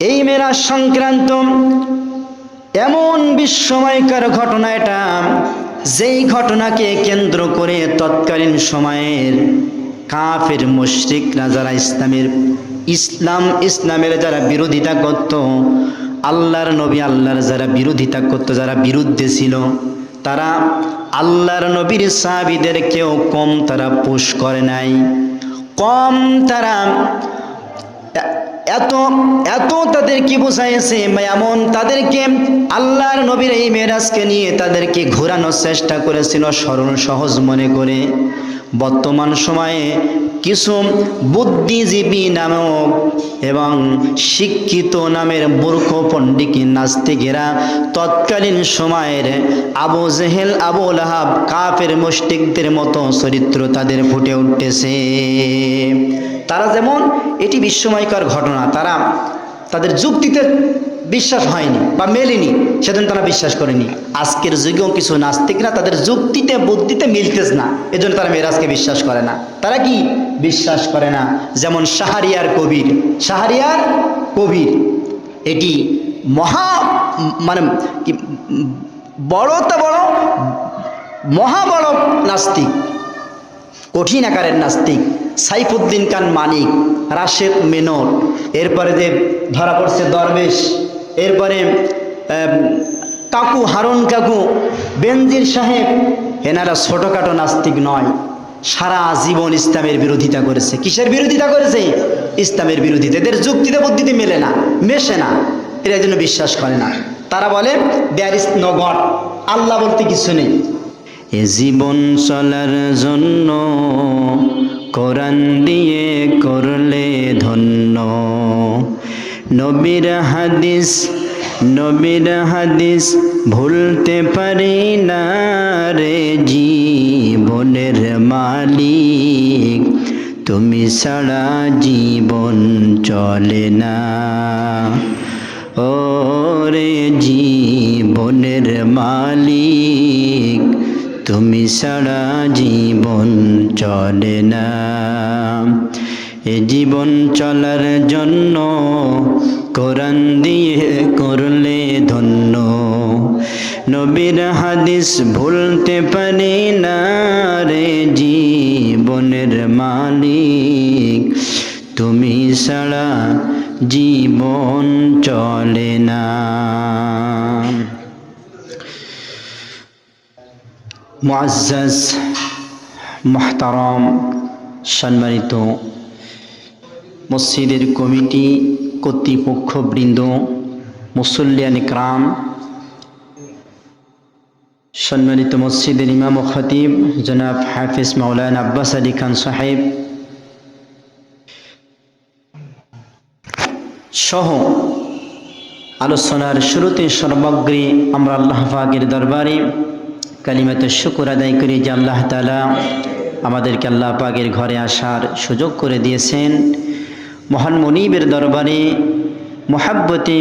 এই মেরাজ সংক্রান্ত এমন বিস্ময়কর ঘটনা এটা, যেই ঘটনাকে কেন্দ্র করে তৎকালীন সময়ের কাফের মুশরিকরা যারা ইসলামের, ইসলাম, ইসলামের যারা বিরোধিতা করত, আল্লাহর নবী আল্লাহর যারা বিরোধিতা করত, যারা বিরুদ্ধে ছিল, তারা আল্লাহর নবীর সাহাবিদের কেউ কম তারা পুশ করে নাই। কম তারা এত এত তাদের কি বোঝাইছে? এমন তাদেরকে আল্লাহর নবীর এই মেরাজকে নিয়ে তাদেরকে ঘোরানোর চেষ্টা করেছিল, স্মরণ সহজ মনে করে। বর্তমান সময়ে কিছু বুদ্ধিজীবী নামক এবং শিক্ষিত নামের মূর্খ পণ্ডিকি নাস্তিকেরা তৎকালীন সময়ের আবু জেহেল, আবু লাহাব কাফের মুশরিকদের মতো চরিত্র তাদের ফুটে উঠতেছে তারা যেমন এটি বিস্ময়কর ঘটনা, তারা তাদের যুক্তিতে বিশ্বাস হয়নি বা মেলেনি সেদিন তারা বিশ্বাস করেনি। আজকের যুগেও কিছু নাস্তিকরা তাদের যুক্তিতে, বুদ্ধিতে মিলতেছ না, এজন্য তারা মেরাজকে বিশ্বাস করে না। তারা কি? বিশ্বাস করে না। যেমন শাহারিয়ার কবির। শাহারিয়ার কবির, এটি মহা মানে কি, বড় তা বড়, মহা বড় নাস্তিক, কঠিন আকারের নাস্তিক, সাইফুদ্দিন খান মানিক, রাশেদ মেনর এরপরে যে ধরা পড়ছে দরবেশ এরপরে কাকু, হারুন কাকু, বেনজির সাহেব, এনারা ছোটোখাটো নাস্তিক নয়। সারা জীবন ইসলামের বিরোধিতা করেছে। কিসের বিরোধিতা করেছে? ইসলামের বিরোধিতা। এদের যুক্তিতে বুদ্ধিতে মেলে না, মেশে না। এরা জন্য বিশ্বাস করে না। তারা বলে দেয়ার ইস নো গড আল্লাহ বলতে কিছু নেই। এ জীবন চলার জন্য কোরআন দিয়ে করলে ধন্য। নবীর হাদিস নবীর হাদিস ভুলতে পারি না রে জীবনের মালিক। তুমি ছাড়া জীবন চলে না। ও রে জীবনের মালিক, তুমি ছাড়া জীবন চলে না। এ জীবন চলার জন্য কোরআন দিয়ে করলে ধন্য। নবীর হাদিস ভুলতে পারি না রে জীবনের মালিক। তুমি ছাড়া জীবন চলে না। মুআজ্জাজ সম্মানিত মসজিদের কমিটি কর্তৃপক্ষবৃন্দ, মুসল্লিয়ান ইকরাম, সম্মানিত মসজিদের ইমাম ও খতিব জনাব হাফিজ মাওলানা আব্বাস আলী খান সাহেব সহ আলোচনার শুরুতে সর্বগ্রী আমরা আল্লাহ দরবারে কালিমাতে শুকুর আদায় করি যে আল্লাহ তালা আমাদেরকে আল্লাহ পাকের ঘরে আসার সুযোগ করে দিয়েছেন। মহান মনিবের দরবারে মোহাব্বতে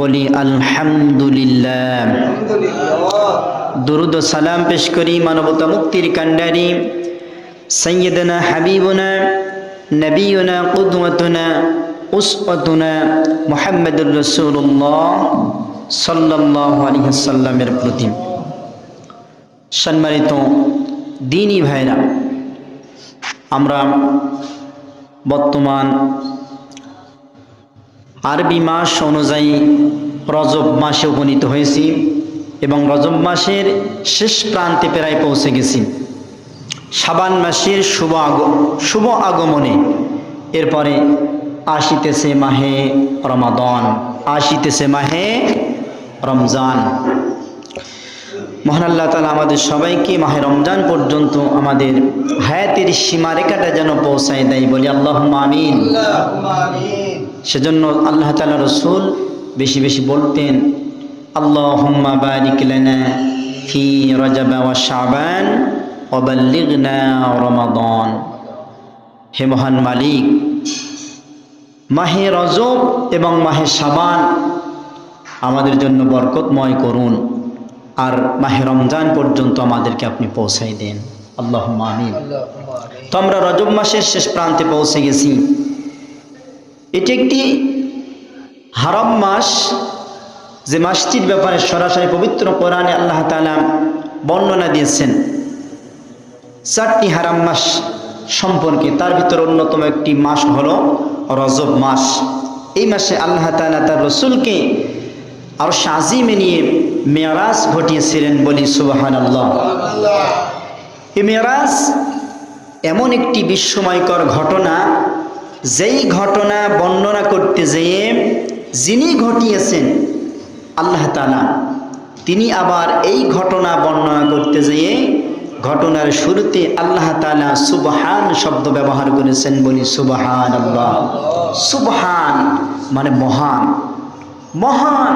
বলি, আলহামদুলিল্লাহ। দুরুদ সালাম পেশ করি মানবতা মুক্তির কান্ডারি সৈয়দনা হাবিবনা নবীনা কুদওয়াতুনা, উসওয়াতুনা মুহাম্মদুর রাসূলুল্লাহ সাল্লাল্লাহু আলাইহি সাল্লামের প্রতি। সম্মানিত দিনী ভাইরা, আমরা বর্তমান আরবি মাস অনুযায়ী রজব মাসে উপনীত হয়েছি এবং রজব মাসের শেষ প্রান্তে প্রায় পৌঁছে গেছি। সাবান মাসের শুভ আগ, শুভ আগমনে এরপরে আসিতেছে মাহে রমাদন, আসিতেছে মাহে রমজান। মহান আল্লাহ তালা আমাদের সবাইকে মাহে রমজান পর্যন্ত আমাদের হায়াতের সীমারেখাটা যেন পৌঁছায় দেয়। বলি আল্লাহ আমিন। সেজন্য আল্লাহ তালা রসুল বেশি বেশি বলতেন আল্লাহ বারিক লানা ফি রজাবা ওয়া শাবান ওবাল্লিগনা রমাদন। হে মহান মালিক মাহে রজব এবং মাহে সাবান আমাদের জন্য বরকতময় করুন। আর মাহে রমজান পর্যন্ত আমাদেরকে আপনি পৌঁছাই দেন। আল্লাহ আমিন। তো আমরা রজব মাসের শেষ প্রান্তে পৌঁছে গেছি। এটি একটি হারাম মাস। যে মাসটির ব্যাপারে সরাসরি পবিত্র কোরআনে আল্লাহ তাআলা বর্ণনা দিয়েছেন। চারটি হারাম মাস সম্পর্কে। তার ভিতর অন্যতম একটি মাস হল রজব মাস। এই মাসে আল্লাহ তাআলা তার রসুলকে আর সাজিমে নিয়ে মেয়ারাজ ঘটিয়েছিলেন বলি সুবাহান আল্লাহ এই মেয়ারাজ এমন একটি বিস্ময়কর ঘটনা, যেই ঘটনা বর্ণনা করতে যেয়ে যিনি ঘটিয়েছেন আল্লাহ তালা তিনি আবার এই ঘটনা বর্ণনা করতে যেয়ে ঘটনার শুরুতে আল্লাহ তালা সুবহান শব্দ ব্যবহার করেছেন বলি সুবহান আল্লাহ সুবহান মানে মহান। মহান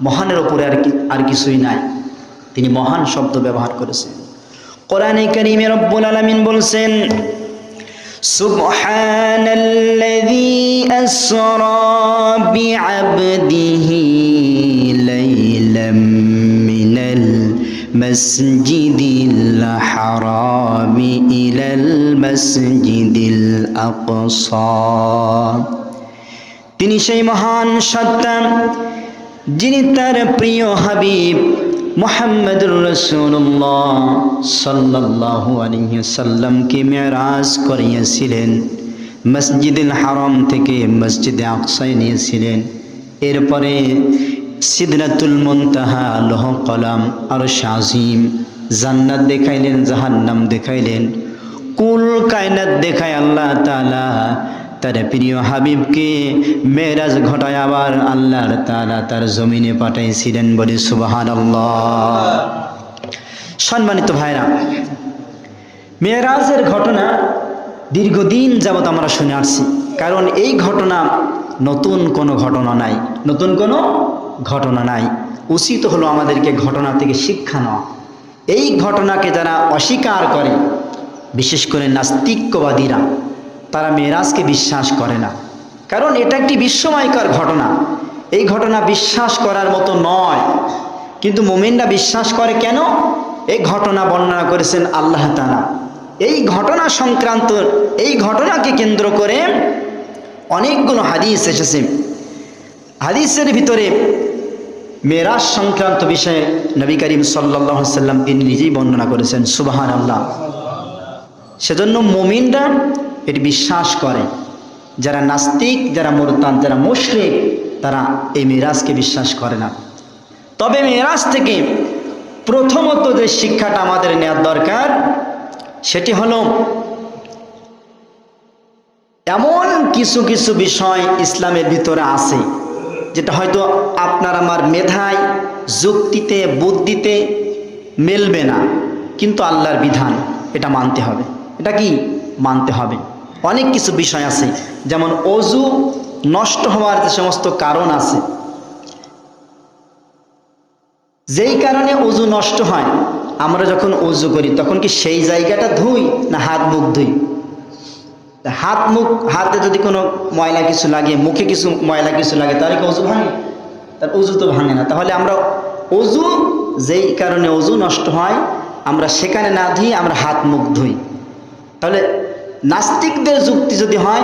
মহানের ওপরে আর কি আর কিছুই নাই তিনি মহান শব্দ ব্যবহার করেছেন কোরআনে কারিমে রব্বুল আলামিন বলছেন سبحان الذي أسرى بعبده ليلا من المسجد الحرام إلى المسجد الأقصى তিনি সেই মহান সত্তা যিনি তার প্রিয় হাবিব মোহাম্মদুর রসুল্লাহ সাল্লাহ আলহিসাল্লামকে মেরাজ করিয়েছিলেন, মসজিদুল হারম থেকে মসজিদে আকসায় নিয়েছিলেন। এরপরে সিদরাতুল মুনতাহা, লোহ কলাম আর শাজিম জান্নাত দেখাইলেন, জাহান্নাম দেখাইলেন। কুল কায়নাত দেখায় আল্লাহ তালা তার প্রিয় হাবিবকে মেরাজ ঘটায় আবার আল্লাহর তারা তার জমিনে পাঠাইছিলেন বলে সুবাহান সম্মানিত ভাইরা, মেয়েরাজের ঘটনা দীর্ঘদিন যাবৎ আমরা শুনে আসছি। কারণ এই ঘটনা নতুন কোনো ঘটনা নাই। নতুন কোনো ঘটনা নাই। উচিত হলো আমাদেরকে ঘটনা থেকে শিক্ষা নেওয়া। এই ঘটনাকে যারা অস্বীকার করে, বিশেষ করে নাস্তিক্যবাদীরা তারা মেয়েরাজকে বিশ্বাস করে না। কারণ এটা একটি বিস্ময়কর ঘটনা। এই ঘটনা বিশ্বাস করার মতো নয়। কিন্তু মোমেনরা বিশ্বাস করে কেন? এই ঘটনা বর্ণনা করেছেন আল্লাহ তালা এই ঘটনা সংক্রান্ত, এই ঘটনাকে কেন্দ্র করে অনেকগুলো হাদিস এসেছে। হাদিসের ভিতরে মেরাজ সংক্রান্ত বিষয়ে নবী করিম সাল্লাহ সাল্লাম তিনি নিজেই বর্ণনা করেছেন সুবাহান আল্লাহ সেজন্য মোমিনরা এটি বিশ্বাস করে। যারা নাস্তিক, যারা মোরতান যারা মুশরিক, তারা এই মেরাজকে বিশ্বাস করে না। তবে মেরাজ থেকে প্রথমত যে শিক্ষাটা আমাদের নেওয়ার দরকার, সেটি হলো এমন কিছু কিছু বিষয় ইসলামের ভিতরে আছে, যেটা হয়তো আপনার আমার মেধায়, যুক্তিতে, বুদ্ধিতে মেলবে না। কিন্তু আল্লাহর বিধান, এটা মানতে হবে। এটা কি? মানতে হবে। অনেক কিছু বিষয় আছে। যেমন অজু নষ্ট হওয়ার যে সমস্ত কারণ আছে, যেই কারণে অজু নষ্ট হয়, আমরা যখন অজু করি, তখন কি সেই জায়গাটা ধুই না হাত মুখ ধুই? হাত মুখ, হাতে যদি কোনো ময়লা কিছু লাগে, মুখে কিছু ময়লা কিছু লাগে, তাহলে কি অজু ভাঙে? তার অজু তো ভাঙে না। তাহলে আমরা অজু, যেই কারণে অজু নষ্ট হয়, আমরা সেখানে না ধুই আমরা হাত মুখ ধুই। তাহলে নাস্তিকদের যুক্তি যদি হয়,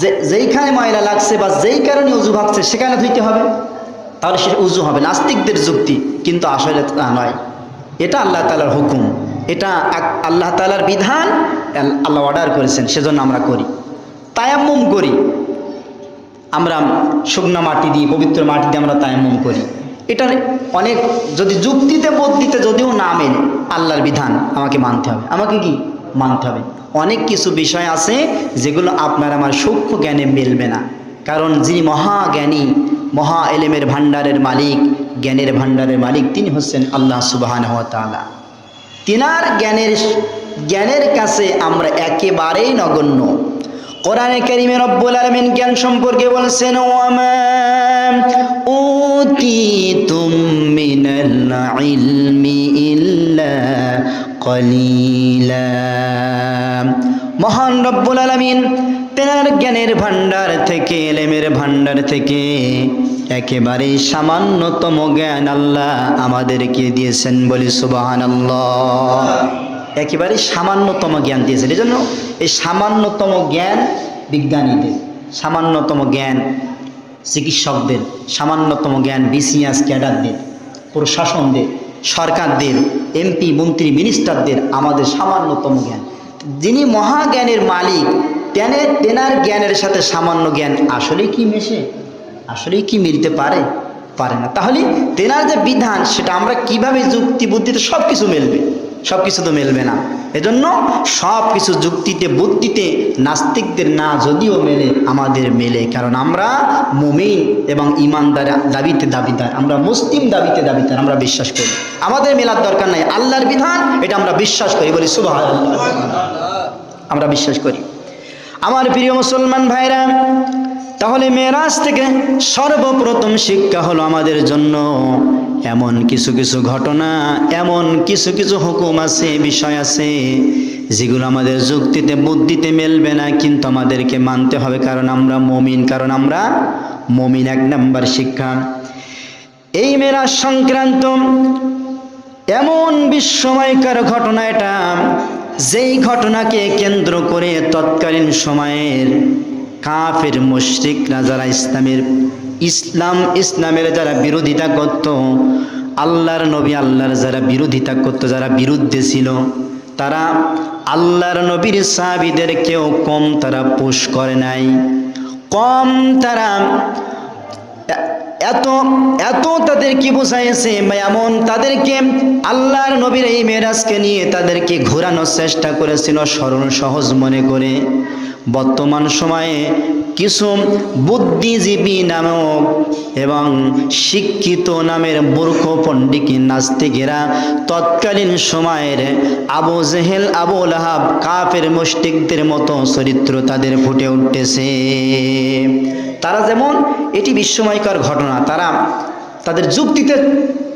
যে, যেইখানে ময়লা লাগছে বা যেই কারণে উজু ভাবছে সেখানে ধুইতে হবে? তাহলে সে উজু হবে। নাস্তিকদের যুক্তি, কিন্তু আসলে তা নয়। এটা আল্লাহ তালার হুকুম। এটা আল্লাহ তালার বিধান আল্লাহ অর্ডার করেছেন, সেজন্য আমরা করি। তায়াম্মুম করি। আমরা শুকনা মাটি দিয়ে, পবিত্র মাটি দিয়ে আমরা তায়াম্মুম করি। এটার অনেক, যদি যুক্তিতে, বুদ্ধিতে যদিও না মেনে, আল্লাহর বিধান আমাকে মানতে হবে। আমাকে কি? মানতে হবে। অনেক কিছু বিষয় আছে যেগুলো আপনার আমার সূক্ষ্ম জ্ঞানে মিলবে না। কারণ যিনি মহাজ্ঞানী মহা এলেমের ভাণ্ডারের মালিক, জ্ঞানের ভাণ্ডারের মালিক তিনি হচ্ছেন আল্লাহ সুবাহান তালা তিনার জ্ঞানের জ্ঞানের কাছে আমরা একেবারেই নগণ্য। কোরআনে কারিমে রব্বুল আলমিন জ্ঞান সম্পর্কে বলছেন, ওয়ামা উতিতুম মিনাল ইলমি কলিলা। মহান রব্বুল আলমিন, তেনার জ্ঞানের ভাণ্ডার থেকে, এলেমের ভাণ্ডার থেকে একেবারে সামান্যতম জ্ঞান আল্লাহ আমাদেরকে দিয়েছেন বলি সুবাহান একেবারে সামান্যতম জ্ঞান দিয়েছেন। এই জন্য এই সামান্যতম জ্ঞান বিজ্ঞানীদের, সামান্যতম জ্ঞান চিকিৎসকদের, সামান্যতম জ্ঞান বিসিএস ক্যাডারদের, প্রশাসনদের সরকারদের এমপি মন্ত্রী মিনিস্টারদের আমাদের সামান্যতম জ্ঞান। যিনি মহাজ্ঞানের মালিক, তেনে, তেনার জ্ঞানের সাথে সামান্য জ্ঞান আসলে কি মেশে? আসলে কি মিলতে পারে? পারে না। তাহলে তেনার যে বিধান, সেটা আমরা কীভাবে যুক্তি বুদ্ধিতে সব কিছু মেলবে? সব কিছু তো মেলবে না। এজন্য সব কিছু যুক্তিতে, বুদ্ধিতে, নাস্তিকদের না যদিও মেলে, আমাদের মেলে। কারণ আমরা মুমিন এবং ইমানদার দাবিতে দাবিদার। আমরা মুসলিম দাবিতে দাবিদার, আমরা বিশ্বাস করি। আমাদের মেলার দরকার নাই। আল্লাহর বিধান, এটা আমরা বিশ্বাস করি। বলি সুবাহ আমরা বিশ্বাস করি। আমার প্রিয় মুসলমান ভাইরা, তাহলে মেরাজ থেকে সর্বপ্রথম শিক্ষা হলো আমাদের জন্য এমন কিছু কিছু ঘটনা, এমন কিছু কিছু হুকুম আছে, বিষয় আছে, যেগুলো আমাদের যুক্তিতে, বুদ্ধিতে মেলবে না, কিন্তু আমাদেরকে মানতে হবে, কারণ আমরা মমিন, কারণ আমরা মমিন এক নাম্বার শিক্ষা। এই মেরাজ সংক্রান্ত এমন বিস্ময়কর ঘটনা এটা, যেই ঘটনাকে কেন্দ্র করে তৎকালীন সময়ের কাফের মুশরিকরা, যারা ইসলামের ইসলাম ইসলামের যারা বিরোধিতা করত, আল্লাহর নবী আল্লাহর যারা বিরোধিতা করত, যারা বিরুদ্ধে ছিল, তারা আল্লাহর নবীর সাহাবিদের কেউ কম তারা পুশ করে নাই। কম তারা এত এত তাদের কি বোঝাইছে বা এমন তাদেরকে আল্লাহর নবীর এই মেরাজকে নিয়ে তাদেরকে ঘোরানোর চেষ্টা করেছিল সরল সহজ মনে করে। বর্তমান সময়ে কিছু বুদ্ধিজীবী নামক এবং শিক্ষিত নামের মূর্খ পণ্ডিকি নাস্তিকেরা তৎকালীন সময়ের আবু জেহেল, আবু লাহাব কাফের মুষ্টিকদের মতো চরিত্র তাদের ফুটে উঠতেছে তারা যেমন এটি বিস্ময়কর ঘটনা, তারা তাদের যুক্তিতে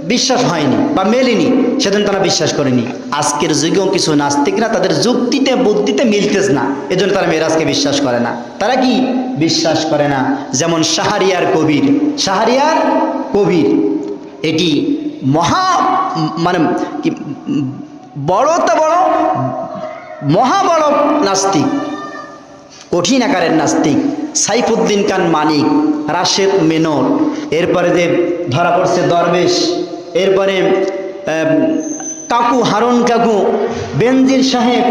বিশ্বাস হয়নি বা মেলেনি, সেদিন তারা বিশ্বাস করেনি। আজকের যুগেও কিছু নাস্তিকরা তাদের যুক্তিতে, বুদ্ধিতে মিলতেছ না। এজন্য তারা মেরাজকে বিশ্বাস করে না। তারা কি? বিশ্বাস করে না। যেমন সাহারিয়ার কবির। সাহারিয়ার কবির, এটি মহা মানে কি, বড় তো বড় মহা বড় নাস্তিক, কঠিন আকারের নাস্তিক, সাইফুদ্দিন খান মানিক, রাশেদ মেনর এরপরে যে ধরা পড়ছে দরবেশ এরপরে কাকু হারুন কাকু, বেনজির সাহেব,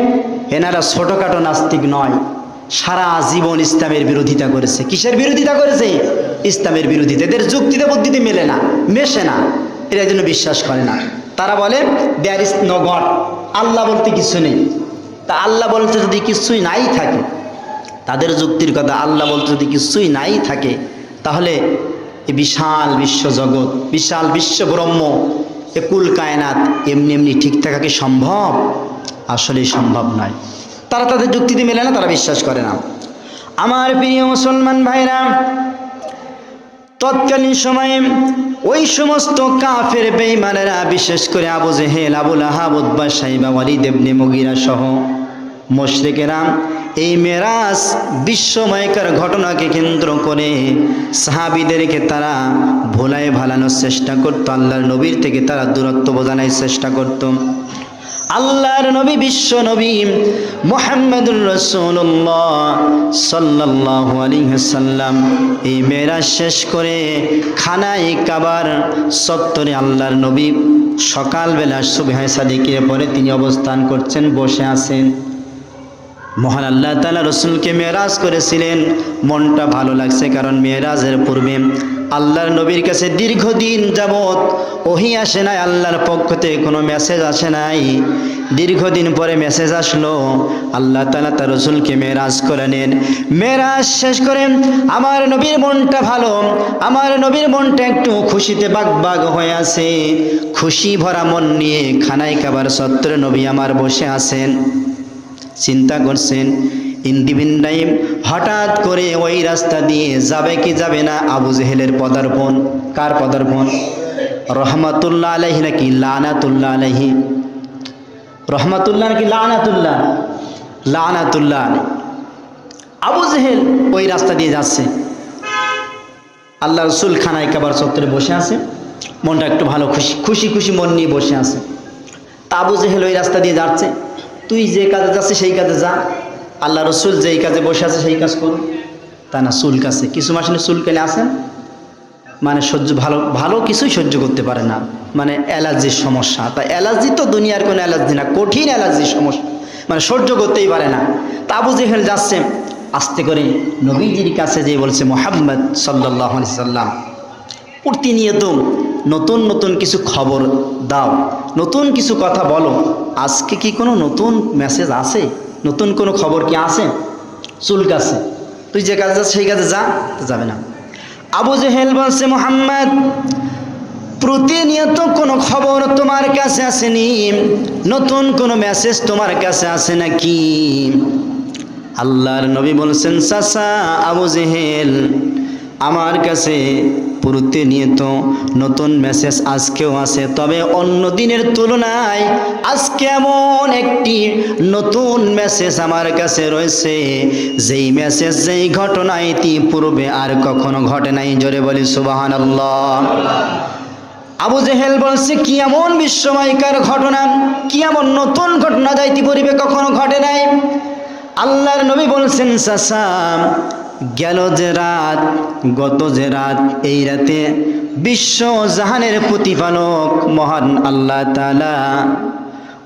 এনারা ছোটোখাটো নাস্তিক নয়। সারা জীবন ইসলামের বিরোধিতা করেছে। কিসের বিরোধিতা করেছে? ইসলামের বিরোধিতা। এদের যুক্তিতে বুদ্ধিতে মেলে না, মেশে না। এরা জন্য বিশ্বাস করে না। তারা বলে দেয়ার ইস নো গড আল্লাহ বলতে কিছু নেই। তা আল্লাহ বলতে যদি কিছুই নাই থাকে, তাদের যুক্তির কথা আল্লাহ বলতে যদি কিছুই নাই থাকে, তাহলে এই বিশাল বিশ্বজগৎ, বিশাল বিশ্ব ব্রহ্ম এ কুল কায়নাত এমনি এমনি ঠিক থাকা কি সম্ভব? আসলেই সম্ভব নয়। তারা তাদের যুক্তিতে মেলে না, তারা বিশ্বাস করে না। আমার প্রিয় মুসলমান ভাইরা, তৎকালীন সময়ে ওই সমস্ত কাফের বেইমানেরা বিশেষ করে আবু জেহেল, আবুল আহাব উদ্বা সাইবা, ওয়ালিদ ইবনে মুগিরা সহ মুশরিকেরা এই মেরাজ বিশ্বময়কার ঘটনাকে কেন্দ্র করে সাহাবিদেরকে তারা ভোলায় ভালানোর চেষ্টা করতো, আল্লাহর নবীর থেকে তারা দূরত্ব বোঝানোর চেষ্টা করতো। আল্লাহর নবী, বিশ্ব নবী মোহাম্মদুর রসুল্লাহ সাল্লাহ আলিহাসাল্লাম এই মেরাজ শেষ করে খানায় কাবার সত্তরে আল্লাহর নবী সকালবেলা সুবহায় সাদিকের পরে তিনি অবস্থান করছেন, বসে আছেন। মহান আল্লাহ তালা রসুলকে মেয়েরাজ করেছিলেন। মনটা ভালো লাগছে কারণ মেয়েরাজের পূর্বে আল্লাহর নবীর কাছে দীর্ঘদিন যাবৎ ওহি আসে নাই, আল্লাহর পক্ষ থেকে কোনো মেসেজ আসে নাই। দীর্ঘদিন পরে মেসেজ আসলো, আল্লাহ তালা তার রসুলকে মেয়েরাজ করে নেন। মেয়েরাজ শেষ করেন আমার নবীর মনটা ভালো, আমার নবীর মনটা একটু খুশিতে বাগ বাগ হয়ে আছে। খুশি ভরা মন নিয়ে খানায় খাবার সত্তরে নবী আমার বসে আছেন। চিন্তা করছেন। ইন্দিবিন টাইম হঠাৎ করে ওই রাস্তা দিয়ে যাবে কি যাবে না আবু জেহেলের পদার্পণ। কার পদার্পণ? রহমাতুল্লাহ আলহি নাকি লানাতুল্লাহ আলহি রহমাতুল্লাহ নাকি লানাতুল্লাহ? লানাতুল্লাহ। আবু জেহেল ওই রাস্তা দিয়ে যাচ্ছে। আল্লাহ রসুল খানায় কাবার চত্বরে বসে আছে। মনটা একটু ভালো, খুশি খুশি খুশি মন নিয়ে বসে আছে। তা আবু জেহেল ওই রাস্তা দিয়ে যাচ্ছে। তুই যে কাজে যাচ্ছিস, সেই কাজে যা। আল্লাহ রসুল যেই কাজে বসে আছে, সেই কাজ কর। তা না চুলকাছে কিছু। মাসে চুলকালে আসেন। মানে সহ্য ভালো ভালো কিছুই সহ্য করতে পারে না। মানে অ্যালার্জির সমস্যা। তা অ্যালার্জি তো দুনিয়ার কোনো অ্যালার্জি না, কঠিন অ্যালার্জির সমস্যা। মানে সহ্য করতেই পারে না। তা আবু জেহেল যাচ্ছে। আস্তে করে নবীজির কাছে যে বলছে, মোহাম্মদ সাল্লাহ সাল্লাম, প্রতিনিয়ত নতুন নতুন কিছু খবর দাও। নতুন কিছু কথা বলো। আজকে কি কোনো নতুন মেসেজ আছে? নতুন কোনো খবর কি আছে? চুল চুলকাছে তুই যে কাজে যাস, সেই কাজে যা যাবে না। আবু জেহেল বলছে, মোহাম্মদ, প্রতিনিয়ত কোনো খবর তোমার কাছে আসেনি। নতুন কোনো মেসেজ তোমার কাছে আসে নাকি? আল্লাহর নবী বলছেন, চাচা, আবু জেহেল, আমার কাছে প্রতিনিয়ত নতুন মেসেজ আজকেও আছে তবে অন্য দিনের তুলনায় আজকে এমন একটি নতুন মেসেজ আমার কাছে রয়েছে। যেই মেসেজ যেই ঘটনা ইতিপূর্বে আর কখনো ঘটে নাই, জোরে বলি সুবাহান আবু জেহেল বলছে, কি এমন বিশ্বময়কার ঘটনা, কি এমন নতুন ঘটনা যা ইতিপূর্বে কখনো ঘটে নাই? আল্লাহর নবী বলছেন, সাসাম গেল যে রাত, গত যে রাত, এই রাতে বিশ্ব জাহানের প্রতিপালক মহান আল্লাহ তালা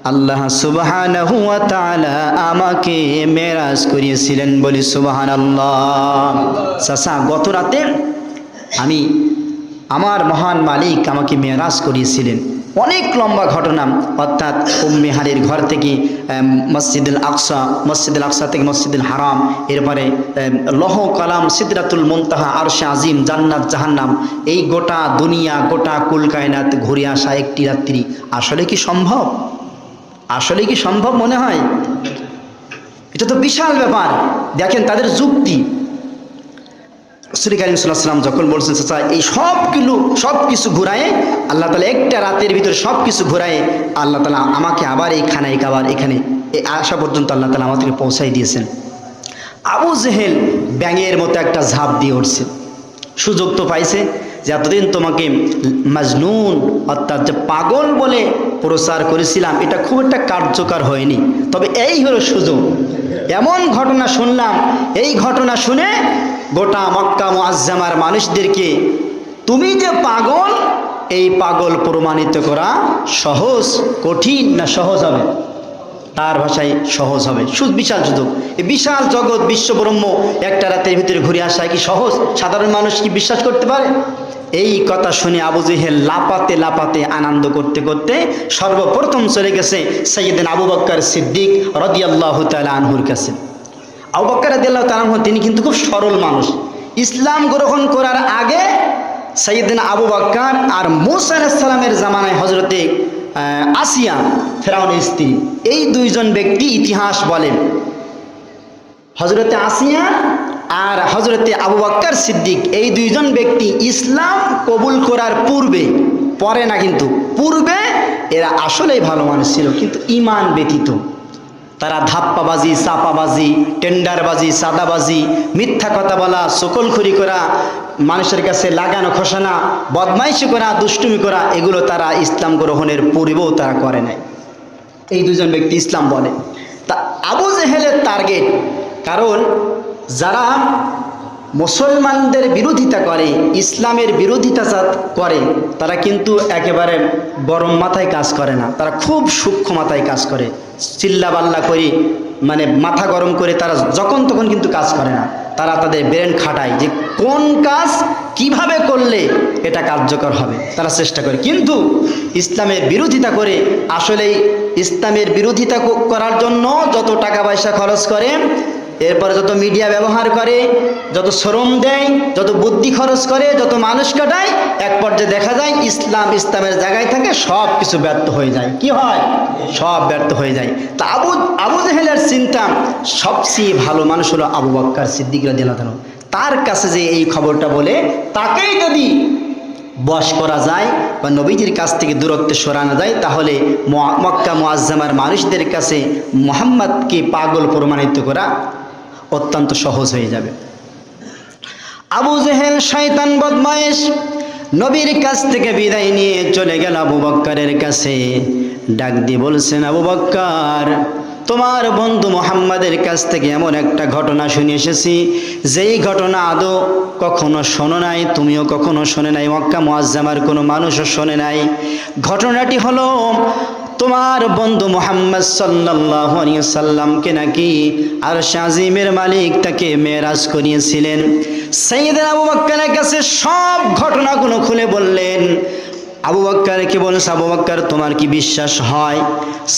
আল্লাহ সুবহানাহু ওয়া তাআলা আমাকে মেরাজ করিয়েছিলেন বলি সুবহানাল্লাহ। সাসা গত রাতে আমি আমার মহান মালিক আমাকে মেরাজ করিয়েছিলেন। অনেক লম্বা ঘটনা, অর্থাৎ উম্মেহারির ঘর থেকে মসজিদুল আকসা মসজিদুল আকসা থেকে মসজিদুল হারাম, এরপরে লহ কালাম সিদরাতুল মুনতাহা আরশে আজিম, জান্নাত জাহান্নাম, এই গোটা দুনিয়া, গোটা কুল কায়নাত ঘুরে আসা একটি রাত্রি, আসলে কি সম্ভব? আসলে কি সম্ভব মনে হয়? এটা তো বিশাল ব্যাপার। দেখেন তাদের যুক্তি। শ্রী কালিম সাল্লাম যখন বলছেন, চাচা, এই সব কিলো, সব কিছু ঘুরায় আল্লাহ তালা একটা রাতের ভিতরে সব কিছু ঘুরায় আল্লাহ তালা আমাকে আবার এই খানায় আবার এখানে, এই আসা পর্যন্ত আল্লাহ তালা আমাদেরকে পৌঁছাই দিয়েছেন। আবু জেহেল ব্যাঙের মতো একটা ঝাঁপ দিয়ে উঠছে। সুযোগ তো পাইছে যে এতদিন তোমাকে মাজনুন, অর্থাৎ যে পাগল বলে প্রচার করেছিলাম, এটা খুব একটা কার্যকর হয়নি। তবে এই হলো সুযোগ। এমন ঘটনা শুনলাম, এই ঘটনা শুনে গোটা মক্কা মুআজ্জামার মানুষদেরকে তুমি যে পাগল, এই পাগল প্রমাণিত করা সহজ, কঠিন না সহজ হবে? তার ভাষায় সহজ হবে। বিশাল সুযোগ এই বিশাল জগৎ বিশ্বব্রহ্ম একটা রাতের ভিতরে ঘুরে আসা কি সহজ? সাধারণ মানুষ কি বিশ্বাস করতে পারে? এই কথা শুনে আবু জেহেল লাপাতে লাপাতে আনন্দ করতে করতে সর্বপ্রথম চলে গেছে সৈয়দিন আবু বক্কর সিদ্দিক রদিয়াল্লাহ তালা আনহুর কাছে। আবু বক্কর রদিয়াল্লাহ তালাহ তিনি কিন্তু খুব সরল মানুষ। ইসলাম গ্রহণ করার আগে সৈয়দিন আবু বক্কর আর মুসা জামানায় হজরতে আসিয়া, ফেরাউনের স্ত্রী, এই দুইজন ব্যক্তি ইতিহাস বলেন। হজরতে আসিয়া আর হজরতে আবু বাক্কার সিদ্দিক, এই দুইজন ব্যক্তি ইসলাম কবুল করার পূর্বে, পরে না কিন্তু, পূর্বে এরা আসলেই ভালো মানুষ ছিল, কিন্তু ইমান ব্যতীত। তারা ধাপ্পাবাজি, চাপাবাজি, টেন্ডারবাজি সাদাবাজি মিথ্যা কথা বলা সকলখুরি করা, মানুষের কাছে লাগানো খসানা, বদমাইশি করা, দুষ্টুমি করা, এগুলো তারা ইসলাম গ্রহণের পূর্বেও তারা করে নাই। এই দুজন ব্যক্তি ইসলাম বলে। তা আবু জেহেলের টার্গেট কারণ যারা মুসলমানদের বিরোধিতা করে, ইসলামের বিরোধিতা করে, তারা কিন্তু একেবারে গরম মাথায় কাজ করে না। তারা খুব সূক্ষ্ম মাথায় কাজ করে। চিল্লা বাল্লা করে মানে মাথা গরম করে তারা যখন তখন কিন্তু কাজ করে না। তারা তাদের ব্রেন খাটায় যে কোন কাজ কীভাবে করলে এটা কার্যকর হবে। তারা চেষ্টা করে। কিন্তু ইসলামের বিরোধিতা করে আসলেই ইসলামের বিরোধিতা করার জন্য যত টাকা পয়সা খরচ করে এরপরে যত মিডিয়া ব্যবহার করে, যত শ্রম দেয়, যত বুদ্ধি খরচ করে, যত মানুষ কাটায়, এক পর্যায়ে দেখা যায় ইসলাম ইসলামের জায়গায় থাকে সব কিছু ব্যর্থ হয়ে যায়। কি হয়? সব ব্যর্থ হয়ে যায়। তা আবু আবু জেহেলের চিন্তা, সবচেয়ে ভালো মানুষ হলো আবু বাক্কার সিদ্দিকরা তাআলা তার কাছে যে এই খবরটা বলে, তাকেই যদি বশ করা যায় বা নবীজির কাছ থেকে দূরত্বে সরানো যায়, তাহলে মক্কা মুআজ্জামার মানুষদের কাছে মোহাম্মদকে পাগল প্রমাণিত করা অত্যন্ত সহজ হয়ে যাবে। আবু জেহেল শয়তান বদমায়েশ নবীর কাছ থেকে বিদায় নিয়ে চলে গেল আবু বক্কারের কাছে। ডাক দিয়ে বলছেন, আবু বক্কার, তোমার বন্ধু মোহাম্মদের কাছ থেকে এমন একটা ঘটনা শুনে এসেছি। যেই ঘটনা আদৌ কখনো শোনো নাই, তুমিও কখনো শোনে নাই, মক্কা মোয়াজ্জামার কোনো মানুষও শোনে নাই। ঘটনাটি হলো তোমার বন্ধু মোহাম্মদ সাল্লামকে নাকি আর শাজিমের মালিক তাকে মেরাজ করিয়েছিলেন। সেইদিন আবু বাক্কারের কাছে সব ঘটনাগুলো খুলে বললেন, আবু বাক্কারকে বলছে? আবু বাক্কার, তোমার কি বিশ্বাস হয়?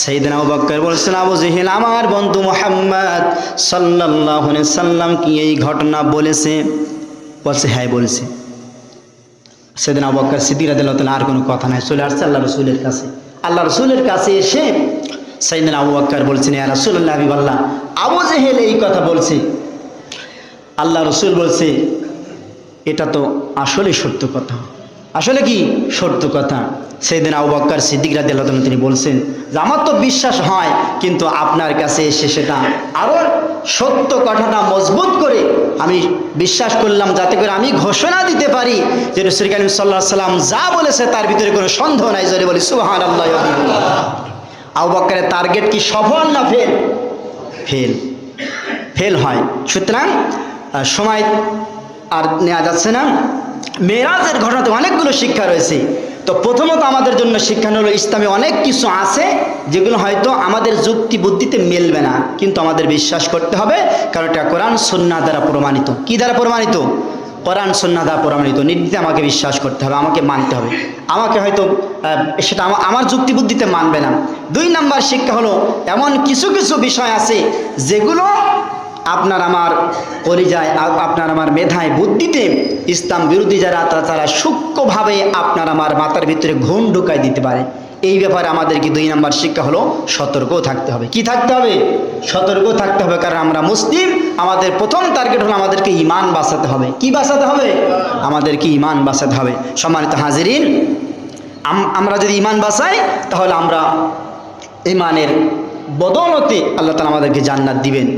সেইদিন আবু বাক্কার বলছেন, আবু জেহেল, আমার বন্ধু মোহাম্মদ সাল্লাহ সাল্লাম কি এই ঘটনা বলেছে? বলছে হ্যাঁ বলেছে। সেদিন আবু বাক্কার সিদ্দিরা দিল আর কোনো কথা নাই, চলে আসছে আল্লাহ রসুলের কাছে। আল্লাহ রসুলের কাছে এসে সেইদিন আবু বাক্কার বলছেন, ইয়া রসুল্লাহ হাবিবাল্লাহ আবু জেহেল এই কথা বলছে। আল্লাহ রসুল বলছে, এটা তো আসলে সত্য কথা। আসলে কি? সত্য কথা। সেদিন আবু বক্কর সিদ্দিক রাজি আল্লাহ তিনি বলছেন যে, আমার তো বিশ্বাস হয়, কিন্তু আপনার কাছে এসে সেটা আরও সত্য কথাটা মজবুত করে আমি বিশ্বাস করলাম, যাতে করে আমি ঘোষণা দিতে পারি যে রসুল কালিম সাল্লাহ সাল্লাম যা বলেছে তার ভিতরে কোনো সন্দেহ নাই, জোরে বলি সুহান আল্লাহ আবু বক্করের টার্গেট কি সফল না ফেল? ফেল। ফেল হয়। সুতরাং সময় আর নেওয়া যাচ্ছে না। মেয়েরাজের ঘটনাতে অনেকগুলো শিক্ষা রয়েছে। তো প্রথমত আমাদের জন্য শিক্ষা হলো ইসলামে অনেক কিছু আছে, যেগুলো হয়তো আমাদের যুক্তি বুদ্ধিতে মেলবে না, কিন্তু আমাদের বিশ্বাস করতে হবে, কারণ এটা কোরআন সন্না দ্বারা প্রমাণিত। কি দ্বারা প্রমাণিত? কোরআন সন্না দ্বারা প্রমাণিত। নির্দিতে আমাকে বিশ্বাস করতে হবে, আমাকে মানতে হবে। আমাকে হয়তো সেটা আমা- আমার যুক্তি বুদ্ধিতে মানবে না। দুই নাম্বার শিক্ষা হলো, এমন কিছু কিছু বিষয় আছে, যেগুলো আপনার আমার পরিযায় আপনার আমার মেধায়, বুদ্ধিতে ইসলাম বিরোধী যারা, তারা তারা সূক্ষ্মভাবে আপনার আমার মাথার ভিতরে ঘুম ঢুকাই দিতে পারে। এই ব্যাপারে আমাদেরকে দুই নম্বর শিক্ষা হলো সতর্ক থাকতে হবে। কি থাকতে হবে? সতর্ক থাকতে হবে, কারণ আমরা মুসলিম, আমাদের প্রথম টার্গেট হলো আমাদেরকে ইমান বাঁচাতে হবে। কি বাঁচাতে হবে? আমাদেরকে ইমান বাঁচাতে হবে। সম্মানিত হাজিরিন আমরা যদি ইমান বাঁচাই, তাহলে আমরা ইমানের বদলতে আল্লাহ তালা আমাদেরকে জান্নাত দিবেন।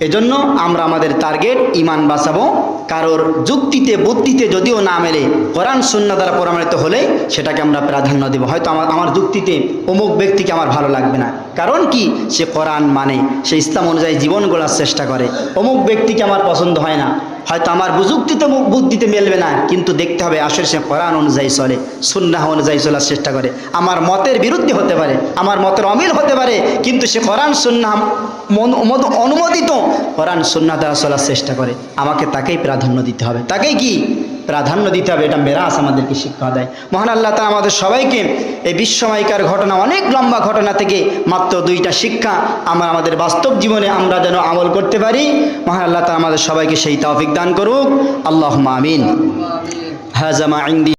এজন্য আমরা আমাদের টার্গেট ইমান বাঁচাবো। কারোর যুক্তিতে, বুদ্ধিতে যদিও না মেলে, কোরআন শূন্য দ্বারা প্রমাণিত হলে সেটাকে আমরা প্রাধান্য দেবো। হয়তো আমার আমার যুক্তিতে অমুক ব্যক্তিকে আমার ভালো লাগবে না। কারণ কি? সে কোরআন মানে সে ইসলাম অনুযায়ী জীবন গড়ার চেষ্টা করে। অমুক ব্যক্তিকে আমার পছন্দ হয় না। হয়তো আমার বুযুক্তিতে বুদ্ধিতে মেলবে না, কিন্তু দেখতে হবে আসলে সে কোরআন অনুযায়ী চলে, সুন্নাহ অনুযায়ী চলার চেষ্টা করে। আমার মতের বিরুদ্ধে হতে পারে, আমার মতের অমিল হতে পারে, কিন্তু সে কোরআন, সুন্নাহ অনুমোদিত কোরআন, সুন্নাহ দ্বারা চলার চেষ্টা করে। আমাকে তাকেই প্রাধান্য দিতে হবে। তাকেই কি? প্রাধান্য দিতে হবে, এটা মেরাস আমাদেরকে শিক্ষা দেয়। মহান আল্লাহ তা আমাদের সবাইকে এই বিশ্বমায়িকার ঘটনা, অনেক লম্বা ঘটনা থেকে মাত্র দুইটা শিক্ষা আমরা আমাদের বাস্তব জীবনে আমরা যেন আমল করতে পারি। মহান আল্লাহ তা আমাদের সবাইকে সেই তৌফিক দান করুক। আল্লাহ আমিন। হাজামা ইন্দি